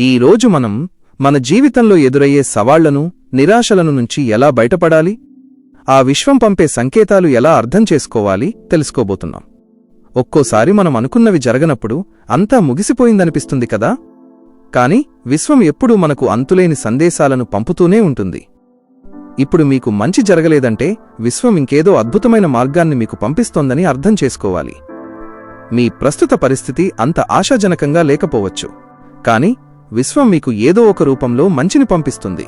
ఈ రోజు మనం మన జీవితంలో ఎదురయ్యే సవాళ్ళను నిరాశలను నుంచి ఎలా బయటపడాలి? ఆ విశ్వం పంపే సంకేతాలు ఎలా అర్థం చేసుకోవాలి? తెలుసుకోబోతున్నాం. ఒక్కోసారి మనం అనుకున్నవి జరగనప్పుడు అంతా ముగిసిపోయిందనిపిస్తుంది కదా? కాని విశ్వం ఎప్పుడూ మనకు అంతులేని సందేశాలను పంపుతూనే ఉంటుంది. ఇప్పుడు మీకు మంచి జరగలేదంటే విశ్వం ఇంకేదో అద్భుతమైన మార్గాన్ని మీకు పంపిస్తోందని అర్థం చేసుకోవాలి. మీ ప్రస్తుత పరిస్థితి అంత ఆశాజనకంగా లేకపోవచ్చు. కాని విశ్వం మీకు ఏదో ఒక రూపంలో మంచిని పంపిస్తుంది.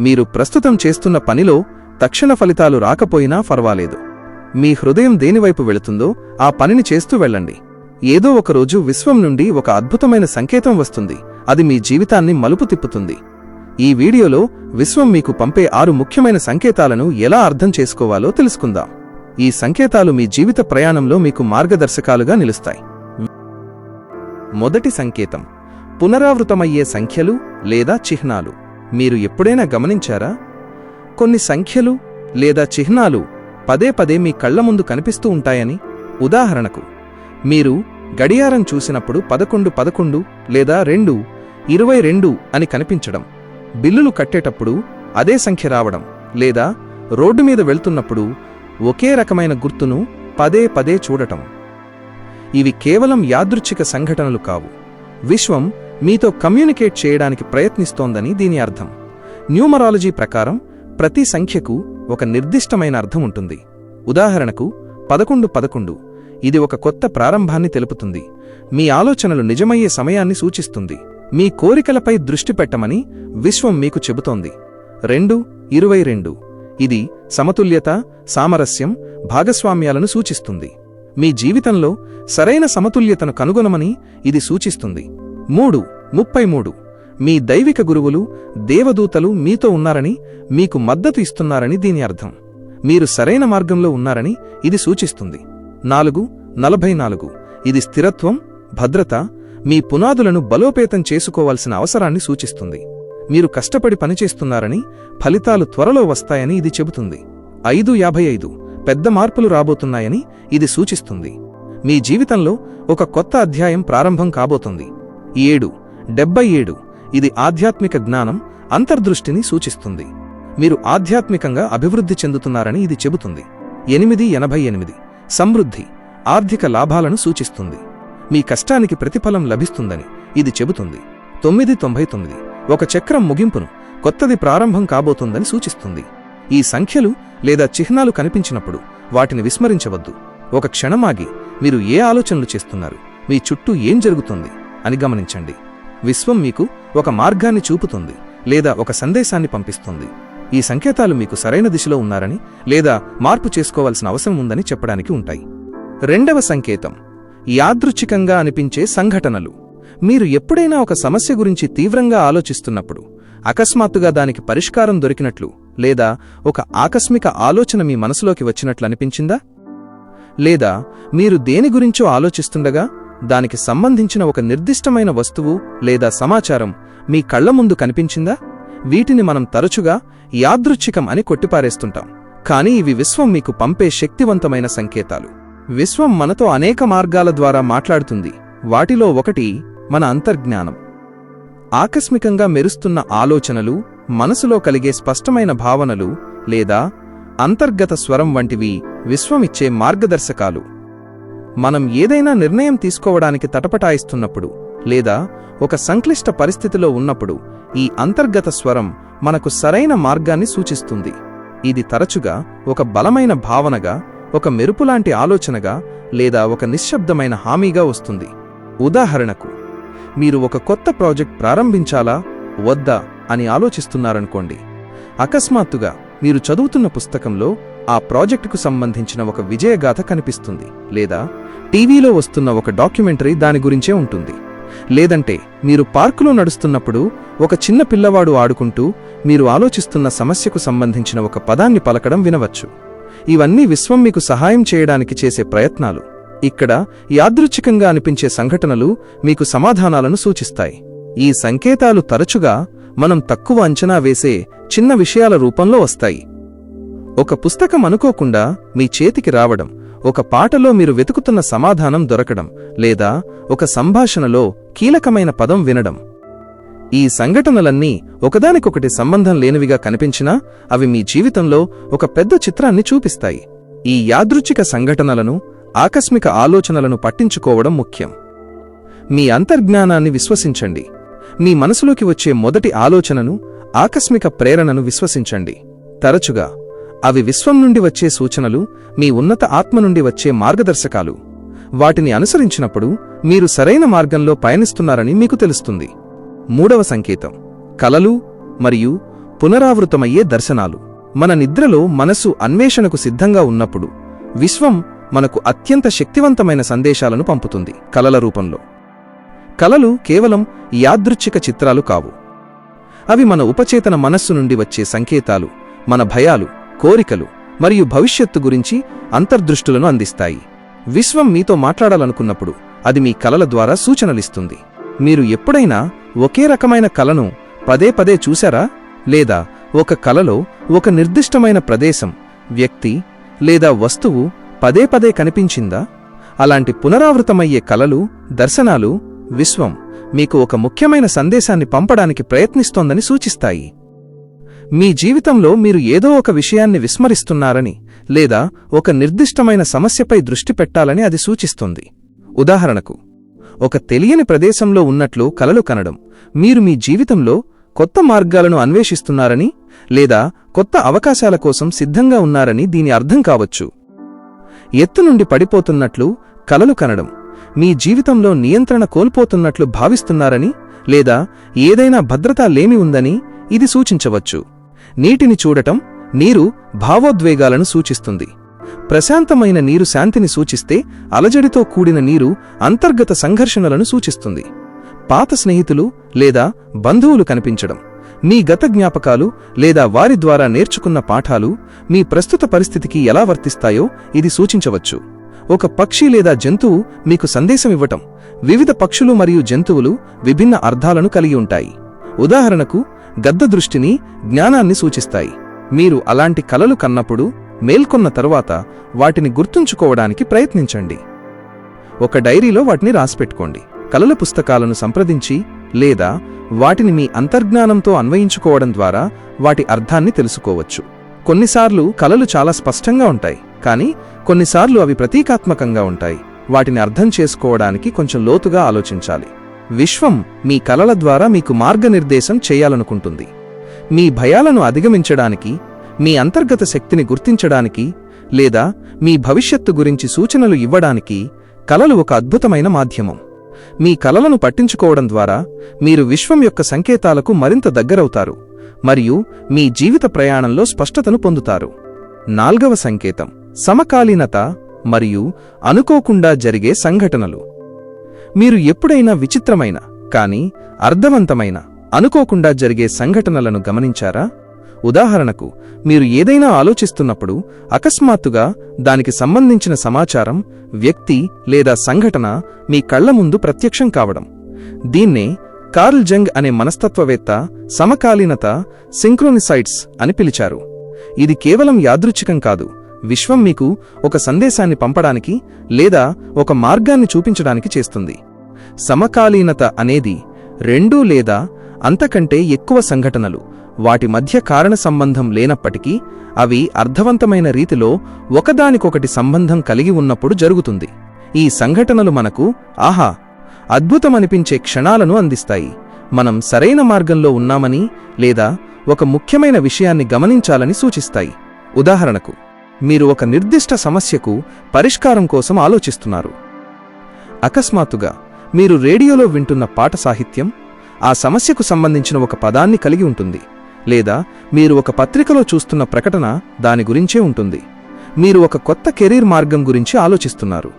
మీరు ప్రస్తుతం చేస్తున్న పనిలో తక్షణ ఫలితాలు రాకపోయినా పర్వాలేదు మీ హృదయం దేనివైపు వెళుతుందో ఆ పనిని చేస్తూ వెళ్ళండి. ఏదో ఒకరోజు విశ్వం నుండి ఒక అద్భుతమైన సంకేతం వస్తుంది. అది మీ జీవితాన్ని మలుపు తిప్పుతుంది. ఈ వీడియోలో విశ్వం మీకు పంపే ఆరు ముఖ్యమైన సంకేతాలను ఎలా అర్థం చేసుకోవాలో తెలుసుకుందాం. ఈ సంకేతాలు మీ జీవిత ప్రయాణంలో మీకు మార్గదర్శకాలుగా నిలుస్తాయి. మొదటి సంకేతం. పునరావృతమయ్యే సంఖ్యలు లేదా చిహ్నాలు. మీరు ఎప్పుడైనా గమనించారా? కొన్ని సంఖ్యలు లేదా చిహ్నాలు పదే పదే మీ కళ్ళ ముందు కనిపిస్తూ ఉంటాయని? ఉదాహరణకు మీరు గడియారం చూసినప్పుడు పదకొండు పదకొండు లేదా రెండు ఇరవై రెండు అని కనిపించడం బిల్లులు కట్టేటప్పుడు అదే సంఖ్య రావడం లేదా రోడ్డు మీద వెళ్తున్నప్పుడు ఒకే రకమైన గుర్తును పదే పదే చూడటం. ఇవి కేవలం యాదృచ్ఛిక సంఘటనలు కావు. విశ్వం మీతో కమ్యూనికేట్ చేయడానికి ప్రయత్నిస్తోందని దీని అర్థం. న్యూమరాలజీ ప్రకారం ప్రతి సంఖ్యకు ఒక నిర్దిష్టమైన అర్థం ఉంటుంది. ఉదాహరణకు పదకొండు పదకొండు ఇది ఒక కొత్త ప్రారంభాన్ని తెలుపుతుంది. మీ ఆలోచనలు నిజమయ్యే సమయాన్ని సూచిస్తుంది. మీ కోరికలపై దృష్టి పెట్టమని విశ్వం మీకు చెబుతోంది. రెండు ఇరవై రెండు ఇది సమతుల్యత సామరస్యం భాగస్వామ్యాలను సూచిస్తుంది. మీ జీవితంలో సరైన సమతుల్యతను కనుగొనమని ఇది సూచిస్తుంది. మూడు ముప్పై మూడు. మీ దైవిక గురువులు దేవదూతలు మీతో ఉన్నారని మీకు మద్దతు ఇస్తున్నారని దీని అర్థం. మీరు సరైన మార్గంలో ఉన్నారని ఇది సూచిస్తుంది. నాలుగు నలభై నాలుగు. ఇది స్థిరత్వం భద్రత మీ పునాదులను బలోపేతం చేసుకోవాల్సిన అవసరాన్ని సూచిస్తుంది. మీరు కష్టపడి పనిచేస్తున్నారని ఫలితాలు త్వరలో వస్తాయని ఇది చెబుతుంది. ఐదు యాభై ఐదు. పెద్ద మార్పులు రాబోతున్నాయని ఇది సూచిస్తుంది. మీ జీవితంలో ఒక కొత్త అధ్యాయం ప్రారంభం కాబోతుంది. ఏడు డెబ్బై ఏడు ఇది ఆధ్యాత్మిక జ్ఞానం అంతర్దృష్టిని సూచిస్తుంది. మీరు ఆధ్యాత్మికంగా అభివృద్ధి చెందుతున్నారని ఇది చెబుతుంది. ఎనిమిది ఎనభై ఎనిమిది సమృద్ధి ఆర్థిక లాభాలను సూచిస్తుంది. మీ కష్టానికి ప్రతిఫలం లభిస్తుందని ఇది చెబుతుంది. తొమ్మిది తొంభై తొమ్మిది ఒక చక్రం ముగింపును కొత్తది ప్రారంభం కాబోతుందని సూచిస్తుంది. ఈ సంఖ్యలు లేదా చిహ్నాలు కనిపించినప్పుడు వాటిని విస్మరించవద్దు. ఒక క్షణమాగి మీరు ఏ ఆలోచనలు చేస్తున్నారు? మీ చుట్టూ ఏం జరుగుతుంది? అని గమనించండి. విశ్వం మీకు ఒక మార్గాన్ని చూపుతుంది లేదా ఒక సందేశాన్ని పంపిస్తుంది. ఈ సంకేతాలు మీకు సరైన దిశలో ఉన్నారని లేదా మార్పు చేసుకోవాల్సిన అవసరం ఉందని చెప్పడానికి ఉంటాయి. రెండవ సంకేతం యాదృచ్ఛికంగా అనిపించే సంఘటనలు. మీరు ఎప్పుడైనా ఒక సమస్య గురించి తీవ్రంగా ఆలోచిస్తున్నప్పుడు అకస్మాత్తుగా దానికి పరిష్కారం దొరికినట్లు లేదా ఒక ఆకస్మిక ఆలోచన మీ మనసులోకి వచ్చినట్లు అనిపించిందా? లేదా మీరు దేని గురించో ఆలోచిస్తుండగా దానికి సంబంధించిన ఒక నిర్దిష్టమైన వస్తువు లేదా సమాచారం మీ కళ్ళ ముందు కనిపించిందా? వీటిని మనం తరచుగా యాదృచ్ఛికం అని కొట్టిపారేస్తుంటాం. కానీ ఇవి విశ్వం మీకు పంపే శక్తివంతమైన సంకేతాలు. విశ్వం మనతో అనేక మార్గాల ద్వారా మాట్లాడుతుంది. వాటిలో ఒకటి మన అంతర్జ్ఞానం. ఆకస్మికంగా మెరుస్తున్న ఆలోచనలు మనసులో కలిగే స్పష్టమైన భావనలు లేదా అంతర్గత స్వరం వంటివి విశ్వమిచ్చే మార్గదర్శకాలు. మనం ఏదైనా నిర్ణయం తీసుకోవడానికి తటపటాయిస్తున్నప్పుడు లేదా ఒక సంక్లిష్ట పరిస్థితిలో ఉన్నప్పుడు ఈ అంతర్గత స్వరం మనకు సరైన మార్గాన్ని సూచిస్తుంది. ఇది తరచుగా ఒక బలమైన భావనగా ఒక మెరుపులాంటి ఆలోచనగా లేదా ఒక నిశ్శబ్దమైన హామీగా వస్తుంది. ఉదాహరణకు మీరు ఒక కొత్త ప్రాజెక్ట్ ప్రారంభించాలా వద్దా అని ఆలోచిస్తున్నారనుకోండి. అకస్మాత్తుగా మీరు చదువుతున్న పుస్తకంలో ఆ ప్రాజెక్టుకు సంబంధించిన ఒక విజయగాథ కనిపిస్తుంది లేదా టీవీలో వస్తున్న ఒక డాక్యుమెంటరీ దాని గురించే ఉంటుంది. లేదంటే మీరు పార్కులో నడుస్తున్నప్పుడు ఒక చిన్న పిల్లవాడు ఆడుకుంటూ మీరు ఆలోచిస్తున్న సమస్యకు సంబంధించిన ఒక పదాన్ని పలకడం వినవచ్చు. ఇవన్నీ విశ్వం మీకు సహాయం చేయడానికి చేసే ప్రయత్నాలు. ఇక్కడ యాదృచ్ఛికంగా అనిపించే సంఘటనలు మీకు సమాధానాలను సూచిస్తాయి. ఈ సంకేతాలు తరచుగా మనం తక్కువ అంచనా వేసే చిన్న విషయాల రూపంలో వస్తాయి. ఒక పుస్తకం అనుకోకుండా మీ చేతికి రావడం ఒక పాటలో మీరు వెతుకుతున్న సమాధానం దొరకడం లేదా ఒక సంభాషణలో కీలకమైన పదం వినడం. ఈ సంఘటనలన్నీ ఒకదానికొకటి సంబంధం లేనివిగా కనిపించినా అవి మీ జీవితంలో ఒక పెద్ద చిత్రాన్ని చూపిస్తాయి. ఈ యాదృచ్ఛిక సంఘటనలను ఆకస్మిక ఆలోచనలను పట్టించుకోవడం ముఖ్యం. మీ అంతర్జ్ఞానాన్ని విశ్వసించండి. మీ మనసులోకి వచ్చే మొదటి ఆలోచనను ఆకస్మిక ప్రేరణను విశ్వసించండి. తరచుగా అవి విశ్వం నుండి వచ్చే సూచనలు మీ ఉన్నత ఆత్మ నుండి వచ్చే మార్గదర్శకాలు. వాటిని అనుసరించినప్పుడు మీరు సరైన మార్గంలో పయనిస్తున్నారని మీకు తెలుస్తుంది. మూడవ సంకేతం. కలలు మరియు పునరావృతమయ్యే దర్శనాలు. మన నిద్రలో మనసు అన్వేషణకు సిద్ధంగా ఉన్నప్పుడు విశ్వం మనకు అత్యంత శక్తివంతమైన సందేశాలను పంపుతుంది కలల రూపంలో. కలలు కేవలం యాదృచ్ఛిక చిత్రాలు కావు. అవి మన ఉపచేతన మనస్సు నుండి వచ్చే సంకేతాలు మన భయాలు కోరికలు మరియు భవిష్యత్తు గురించి అంతర్దృష్టులను అందిస్తాయి. విశ్వం మీతో మాట్లాడాలనుకున్నప్పుడు అది మీ కలల ద్వారా సూచనలిస్తుంది. మీరు ఎప్పుడైనా ఒకే రకమైన కలను పదే పదే చూశారా? లేదా ఒక కలలో ఒక నిర్దిష్టమైన ప్రదేశం వ్యక్తి లేదా వస్తువు పదే పదే కనిపించిందా? అలాంటి పునరావృతమయ్యే కలలు దర్శనాలు విశ్వం మీకు ఒక ముఖ్యమైన సందేశాన్ని పంపడానికి ప్రయత్నిస్తోందని సూచిస్తాయి. మీ జీవితంలో మీరు ఏదో ఒక విషయాన్ని విస్మరిస్తున్నారని లేదా ఒక నిర్దిష్టమైన సమస్యపై దృష్టి పెట్టాలని అది సూచిస్తుంది. ఉదాహరణకు ఒక తెలియని ప్రదేశంలో ఉన్నట్లు కలలు కనడం మీరు మీ జీవితంలో కొత్త మార్గాలను అన్వేషిస్తున్నారని లేదా కొత్త అవకాశాల కోసం సిద్ధంగా ఉన్నారని దీని అర్థం కావచ్చు. ఎత్తు నుండి పడిపోతున్నట్లు కలలు కనడం మీ జీవితంలో నియంత్రణ కోల్పోతున్నట్లు భావిస్తున్నారని లేదా ఏదైనా భద్రతా లేమి ఉందని ఇది సూచించవచ్చు. నీటిని చూడటం నీరు భావోద్వేగాలను సూచిస్తుంది. ప్రశాంతమైన నీరు శాంతిని సూచిస్తే అలజడితో కూడిన నీరు అంతర్గత సంఘర్షణలను సూచిస్తుంది. పాత స్నేహితులు లేదా బంధువులు కనిపించడం మీ గత జ్ఞాపకాలు లేదా వారి ద్వారా నేర్చుకున్న పాఠాలు మీ ప్రస్తుత పరిస్థితికి ఎలా వర్తిస్తాయో ఇది సూచించవచ్చు. ఒక పక్షి లేదా జంతువు మీకు సందేశమివ్వటం వివిధ పక్షులు మరియు జంతువులు విభిన్న అర్థాలను కలిగి ఉంటాయి. ఉదాహరణకు గద్ద దృష్టిని జ్ఞానాన్ని సూచిస్తాయి. మీరు అలాంటి కలలు కన్నప్పుడు మేల్కొన్న తరువాత వాటిని గుర్తుంచుకోవడానికి ప్రయత్నించండి. ఒక డైరీలో వాటిని రాసిపెట్టుకోండి. కలల పుస్తకాలను సంప్రదించి లేదా వాటిని మీ అంతర్జ్ఞానంతో అన్వయించుకోవడం ద్వారా వాటి అర్థాన్ని తెలుసుకోవచ్చు. కొన్నిసార్లు కలలు చాలా స్పష్టంగా ఉంటాయి కానీ కొన్నిసార్లు అవి ప్రతీకాత్మకంగా ఉంటాయి. వాటిని అర్థం చేసుకోవడానికి కొంచెం లోతుగా ఆలోచించాలి. విశ్వం మీ కలల ద్వారా మీకు మార్గనిర్దేశం చేయాలనుకుంటుంది. మీ భయాలను అధిగమించడానికి మీ అంతర్గత శక్తిని గుర్తించడానికి లేదా మీ భవిష్యత్తు గురించి సూచనలు ఇవ్వడానికి కలలు ఒక అద్భుతమైన మాధ్యమం. మీ కలలను పట్టించుకోవడం ద్వారా మీరు విశ్వం యొక్క సంకేతాలకు మరింత దగ్గరవుతారు మరియు మీ జీవిత ప్రయాణంలో స్పష్టతను పొందుతారు. నాల్గవ సంకేతం సమకాలీనత మరియు అనుకోకుండా జరిగే సంఘటనలు. మీరు ఎప్పుడైనా విచిత్రమైన కానీ అర్థవంతమైన అనుకోకుండా జరిగే సంఘటనలను గమనించారా? ఉదాహరణకు మీరు ఏదైనా ఆలోచిస్తున్నప్పుడు అకస్మాత్తుగా దానికి సంబంధించిన సమాచారం వ్యక్తి లేదా సంఘటన మీ కళ్ళ ముందు ప్రత్యక్షం కావడం. దీన్నే కార్ల్ జంగ్ అనే మనస్తత్వవేత్త సమకాలీనత సింక్రోనిసైట్స్ అని పిలిచారు. ఇది కేవలం యాదృచ్ఛికం కాదు. విశ్వం మీకు ఒక సందేశాన్ని పంపడానికి లేదా ఒక మార్గాన్ని చూపించడానికి చేస్తుంది. సమకాలీనత అనేది రెండు లేదా అంతకంటే ఎక్కువ సంఘటనలు. వాటి మధ్య కారణ సంబంధం లేనప్పటికీ అవి అర్థవంతమైన రీతిలో ఒకదానికొకటి సంబంధం కలిగి ఉన్నప్పుడు జరుగుతుంది. ఈ సంఘటనలు మనకు ఆహా! అద్భుతమనిపించే క్షణాలను అందిస్తాయి. మనం సరైన మార్గంలో ఉన్నామని లేదా ఒక ముఖ్యమైన విషయాన్ని గమనించాలని సూచిస్తాయి. ఉదాహరణకు మీరు ఒక నిర్దిష్ట సమస్యకు పరిష్కారం కోసం ఆలోచిస్తున్నారు. అకస్మాత్తుగా మీరు రేడియోలో వింటున్న పాట సాహిత్యం ఆ సమస్యకు సంబంధించిన ఒక పదాన్ని కలిగి ఉంటుంది లేదా మీరు ఒక పత్రికలో చూస్తున్న ప్రకటన దాని గురించే ఉంటుంది. మీరు ఒక కొత్త కెరీర్ మార్గం గురించి ఆలోచిస్తున్నారు.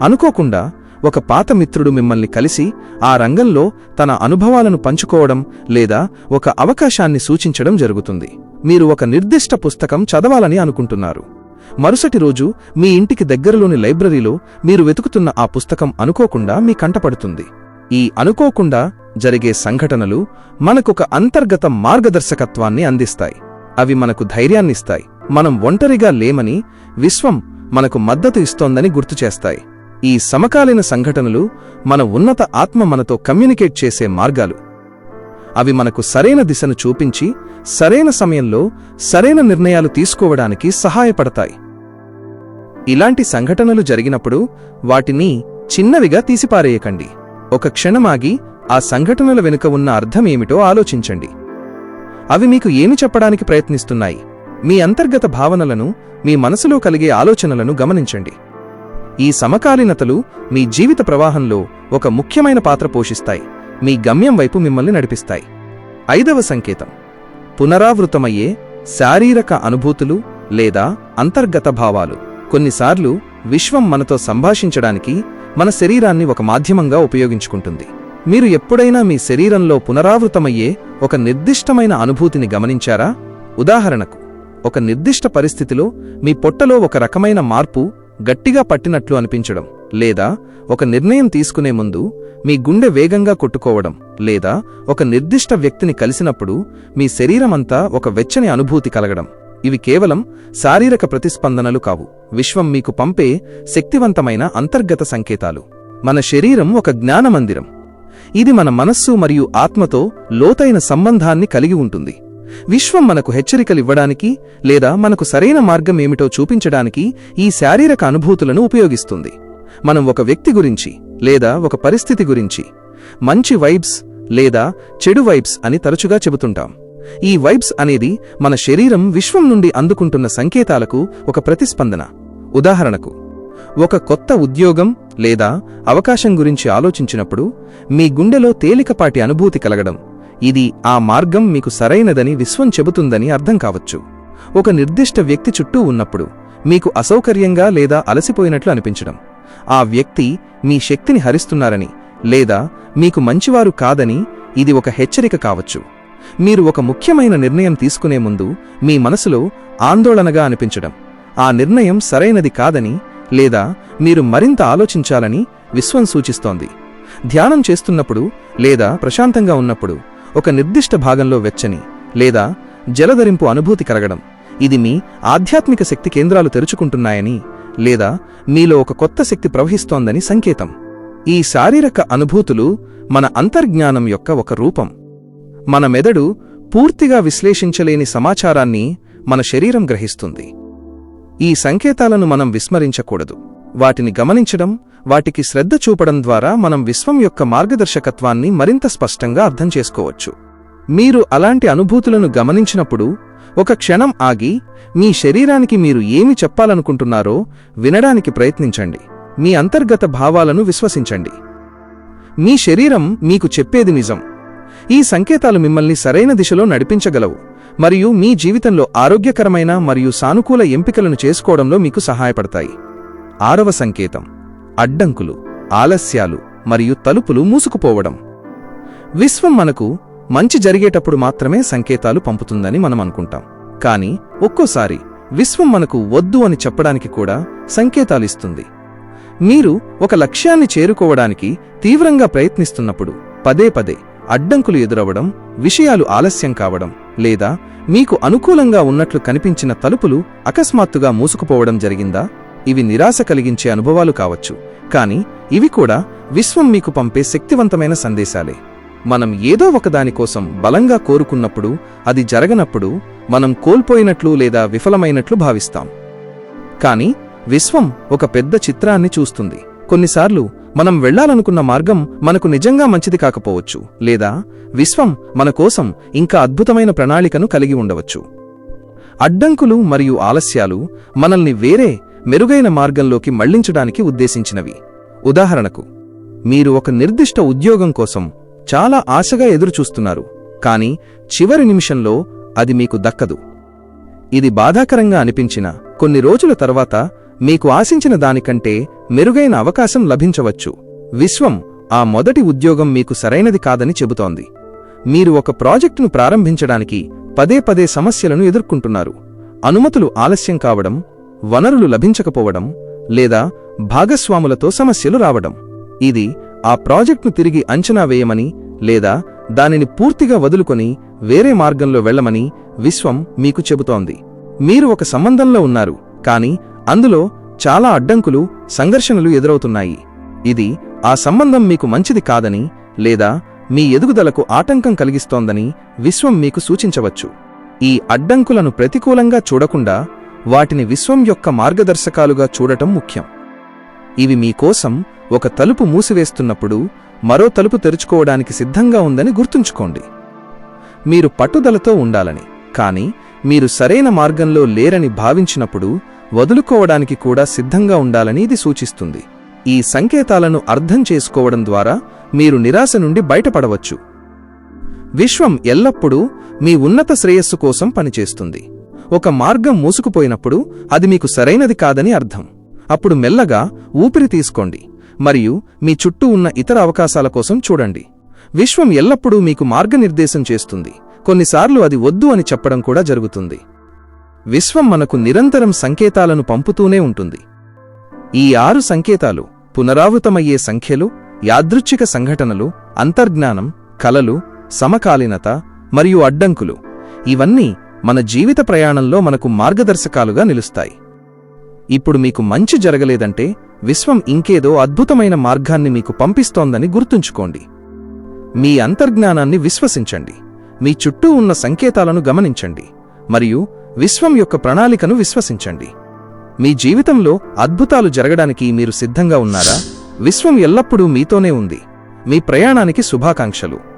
అనుకోకుండా ఒక పాత మిత్రుడు మిమ్మల్ని కలిసి ఆ రంగంలో తన అనుభవాలను పంచుకోవడం లేదా ఒక అవకాశాన్ని సూచించడం జరుగుతుంది. మీరు ఒక నిర్దిష్ట పుస్తకం చదవాలని అనుకుంటున్నారు. మరుసటి రోజు మీ ఇంటికి దగ్గరలోని లైబ్రరీలో మీరు వెతుకుతున్న ఆ పుస్తకం అనుకోకుండా మీ కంటపడుతుంది ఈ అనుకోకుండా జరిగే సంఘటనలు మనకొక అంతర్గత మార్గదర్శకత్వాన్ని అందిస్తాయి. అవి మనకు ధైర్యాన్నిస్తాయి. మనం ఒంటరిగా లేమని విశ్వం మనకు మద్దతు ఇస్తోందని గుర్తుచేస్తాయి ఈ సమకాలీన సంఘటనలు మన ఉన్నత ఆత్మ మనతో కమ్యూనికేట్ చేసే మార్గాలు. అవి మనకు సరైన దిశను చూపించి సరైన సమయంలో సరైన నిర్ణయాలు తీసుకోవడానికి సహాయపడతాయి. ఇలాంటి సంఘటనలు జరిగినప్పుడు వాటిని చిన్నవిగా తీసిపారేయకండి. ఒక క్షణమాగి ఆ సంఘటనల వెనుక ఉన్న అర్థమేమిటో ఆలోచించండి. అవి మీకు ఏమి చెప్పడానికి ప్రయత్నిస్తున్నాయి? మీ అంతర్గత భావనలను మీ మనసులో కలిగే ఆలోచనలను గమనించండి. ఈ సమకాలీనతలు మీ జీవిత ప్రవాహంలో ఒక ముఖ్యమైన పాత్ర పోషిస్తాయి. మీ గమ్యం వైపు మిమ్మల్ని నడిపిస్తాయి. ఐదవ సంకేతం. పునరావృతమయ్యే శారీరక అనుభూతులు లేదా అంతర్గత భావాలు. కొన్నిసార్లు విశ్వం మనతో సంభాషించడానికి మన శరీరాన్ని ఒక మాధ్యమంగా ఉపయోగించుకుంటుంది. మీరు ఎప్పుడైనా మీ శరీరంలో పునరావృతమయ్యే ఒక నిర్దిష్టమైన అనుభూతిని గమనించారా? ఉదాహరణకు ఒక నిర్దిష్ట పరిస్థితిలో మీ పొట్టలో ఒక రకమైన మార్పు గట్టిగా పట్టినట్లు అనిపించడం. లేదా ఒక నిర్ణయం తీసుకునే ముందు మీ గుండె వేగంగా కొట్టుకోవడం లేదా ఒక నిర్దిష్ట వ్యక్తిని కలిసినప్పుడు మీ శరీరమంతా ఒక వెచ్చని అనుభూతి కలగడం. ఇవి కేవలం శారీరక ప్రతిస్పందనలు కావు. విశ్వం మీకు పంపే శక్తివంతమైన అంతర్గత సంకేతాలు. మన శరీరం ఒక జ్ఞానమందిరం. ఇది మన మనస్సు మరియు ఆత్మతో లోతైన సంబంధాన్ని కలిగి ఉంటుంది. విశ్వం మనకు హెచ్చరికలివ్వడానికి లేదా మనకు సరైన మార్గం ఏమిటో చూపించడానికి ఈ శారీరక అనుభూతులను ఉపయోగిస్తుంది. మనం ఒక వ్యక్తి గురించి లేదా ఒక పరిస్థితి గురించి మంచి వైబ్స్ లేదా చెడు వైబ్స్ అని తరచుగా చెబుతుంటాం. ఈ వైబ్స్ అనేది మన శరీరం విశ్వం నుండి అందుకుంటున్న సంకేతాలకు ఒక ప్రతిస్పందన. ఉదాహరణకు ఒక కొత్త ఉద్యోగం లేదా అవకాశం గురించి ఆలోచించినప్పుడు మీ గుండెలో తేలికపాటి అనుభూతి కలగడం ఇది ఆ మార్గం మీకు సరైనదని విశ్వం చెబుతుందని అర్థం కావచ్చు. ఒక నిర్దిష్ట వ్యక్తి చుట్టూ ఉన్నప్పుడు మీకు అసౌకర్యంగా లేదా అలసిపోయినట్లు అనిపించడం. ఆ వ్యక్తి మీ శక్తిని హరిస్తున్నారని లేదా మీకు మంచివారు కాదని ఇది ఒక హెచ్చరిక కావచ్చు. మీరు ఒక ముఖ్యమైన నిర్ణయం తీసుకునే ముందు మీ మనసులో ఆందోళనగా అనిపించడం. ఆ నిర్ణయం సరైనది కాదని లేదా మీరు మరింత ఆలోచించాలని విశ్వం సూచిస్తోంది. ధ్యానం చేస్తున్నప్పుడు లేదా ప్రశాంతంగా ఉన్నప్పుడు ఒక నిర్దిష్ట భాగంలో వెచ్చని లేదా జలధరింపు అనుభూతి కలగడం. ఇది మీ ఆధ్యాత్మిక శక్తి కేంద్రాలు తెరుచుకుంటున్నాయని లేదా మీలో ఒక కొత్త శక్తి ప్రవహిస్తోందని సంకేతం. ఈ శారీరక అనుభూతులు మన అంతర్జ్ఞానం యొక్క ఒక రూపం. మన మెదడు పూర్తిగా విశ్లేషించలేని సమాచారాన్ని మన శరీరం గ్రహిస్తుంది. ఈ సంకేతాలను మనం విస్మరించకూడదు. వాటిని గమనించడం వాటికి శ్రద్ధ చూపడం ద్వారా మనం విశ్వం యొక్క మార్గదర్శకత్వాన్ని మరింత స్పష్టంగా అర్థం చేసుకోవచ్చు. మీరు అలాంటి అనుభూతులను గమనించినప్పుడు ఒక క్షణం ఆగి మీ శరీరానికి మీరు ఏమి చెప్పాలనుకుంటున్నారో వినడానికి ప్రయత్నించండి. మీ అంతర్గత భావాలను విశ్వసించండి. మీ శరీరం మీకు చెప్పేది నిజం. ఈ సంకేతాలు మిమ్మల్ని సరైన దిశలో నడిపించగలవు మరియు మీ జీవితంలో ఆరోగ్యకరమైన మరియు సానుకూల ఎంపికలను చేసుకోవడంలో మీకు సహాయపడతాయి. ఆరవ సంకేతం. అడ్డంకులు ఆలస్యాలు మరియు తలుపులు మూసుకుపోవడం. విశ్వం మనకు మంచి జరిగేటప్పుడు మాత్రమే సంకేతాలు పంపుతుందని మనం అనుకుంటాం. కానీ ఒక్కోసారి విశ్వం మనకు వద్దు అని చెప్పడానికి కూడా సంకేతాలు ఇస్తుంది. మీరు ఒక లక్ష్యాన్ని చేరుకోవడానికి తీవ్రంగా ప్రయత్నిస్తున్నప్పుడు పదే పదే అడ్డంకులు ఎదురవడం విషయాలు ఆలస్యం కావడం లేదా మీకు అనుకూలంగా ఉన్నట్లు కనిపించిన తలుపులు అకస్మాత్తుగా మూసుకుపోవడం జరిగిందా? ఇవి నిరాశ కలిగించే అనుభవాలు కావచ్చు. కానీ ఇవి కూడా విశ్వం మీకు పంపే శక్తివంతమైన సందేశాలే. మనం ఏదో ఒకదానికోసం బలంగా కోరుకున్నప్పుడు అది జరగనప్పుడు మనం కోల్పోయినట్లు లేదా విఫలమైనట్లు భావిస్తాం. కాని విశ్వం ఒక పెద్ద చిత్రాన్ని చూస్తుంది. కొన్నిసార్లు మనం వెళ్ళాలనుకున్న మార్గం మనకు నిజంగా మంచిది కాకపోవచ్చు లేదా విశ్వం మన కోసం ఇంకా అద్భుతమైన ప్రణాళికను కలిగి ఉండవచ్చు. అడ్డంకులు మరియు ఆలస్యాలు మనల్ని వేరే మెరుగైన మార్గంలోకి మళ్ళించడానికి ఉద్దేశించినవి. ఉదాహరణకు మీరు ఒక నిర్దిష్ట ఉద్యోగం కోసం చాలా ఆశగా ఎదురుచూస్తున్నారు కానీ చివరి నిమిషంలో అది మీకు దక్కదు. ఇది బాధాకరంగా అనిపించిన కొన్ని రోజుల తర్వాత మీకు ఆశించిన దానికంటే మెరుగైన అవకాశం లభించవచ్చు. విశ్వం ఆ మొదటి ఉద్యోగం మీకు సరైనది కాదని చెబుతోంది. మీరు ఒక ప్రాజెక్టును ప్రారంభించడానికి పదే పదే సమస్యలను ఎదుర్కొంటున్నారు. అనుమతులు ఆలస్యం కావడం వనరులు లభించకపోవడం లేదా భాగస్వాములతో సమస్యలు రావడం. ఇది ఆ ప్రాజెక్టును తిరిగి అంచనా వేయమని లేదా దానిని పూర్తిగా వదులుకొని వేరే మార్గంలో వెళ్ళమని విశ్వం మీకు చెబుతోంది. మీరు ఒక సంబంధంలో ఉన్నారు కాని అందులో చాలా అడ్డంకులు సంఘర్షణలు ఎదురవుతున్నాయి. ఇది ఆ సంబంధం మీకు మంచిది కాదని లేదా మీ ఎదుగుదలకు ఆటంకం కలిగిస్తోందని విశ్వం మీకు సూచించవచ్చు. ఈ అడ్డంకులను ప్రతికూలంగా చూడకుండా వాటిని విశ్వం యొక్క మార్గదర్శకాలుగా చూడటం ముఖ్యం. ఇవి మీకోసం ఒక తలుపు మూసివేస్తున్నప్పుడు మరో తలుపు తెరుచుకోవడానికి సిద్ధంగా ఉందని గుర్తుంచుకోండి. మీరు పట్టుదలతో ఉండాలని కాని మీరు సరైన మార్గంలో లేరని భావించినప్పుడు వదులుకోవడానికి కూడా సిద్ధంగా ఉండాలని ఇది సూచిస్తుంది. ఈ సంకేతాలను అర్థం చేసుకోవడం ద్వారా మీరు నిరాశ నుండి బయటపడవచ్చు. విశ్వం ఎల్లప్పుడూ మీ ఉన్నత శ్రేయస్సు కోసం పనిచేస్తుంది. ఒక మార్గం మూసుకుపోయినప్పుడు అది మీకు సరైనది కాదని అర్థం. అప్పుడు మెల్లగా ఊపిరి తీసుకోండి మరియు మీ చుట్టూ ఉన్న ఇతర అవకాశాల కోసం చూడండి. విశ్వం ఎల్లప్పుడూ మీకు మార్గనిర్దేశం చేస్తుంది. కొన్నిసార్లు అది వద్దు అని చెప్పడం కూడా జరుగుతుంది. విశ్వం మనకు నిరంతరం సంకేతాలను పంపుతూనే ఉంటుంది. ఈ ఆరు సంకేతాలు పునరావృతమయ్యే సంఖ్యలు యాదృచ్ఛిక సంఘటనలు అంతర్జ్ఞానం కలలు సమకాలీనత మరియు అడ్డంకులు. ఇవన్నీ మన జీవిత ప్రయాణంలో మనకు మార్గదర్శకాలుగా నిలుస్తాయి. ఇప్పుడు మీకు మంచి జరగలేదంటే విశ్వం ఇంకేదో అద్భుతమైన మార్గాన్ని మీకు పంపిస్తోందని గుర్తుంచుకోండి. మీ అంతర్జ్ఞానాన్ని విశ్వసించండి. మీ చుట్టూ ఉన్న సంకేతాలను గమనించండి. మరియు విశ్వం యొక్క ప్రణాళికను విశ్వసించండి. మీ జీవితంలో అద్భుతాలు జరగడానికి మీరు సిద్ధంగా ఉన్నారా? విశ్వం ఎల్లప్పుడూ మీతోనే ఉంది. మీ ప్రయాణానికి శుభాకాంక్షలు.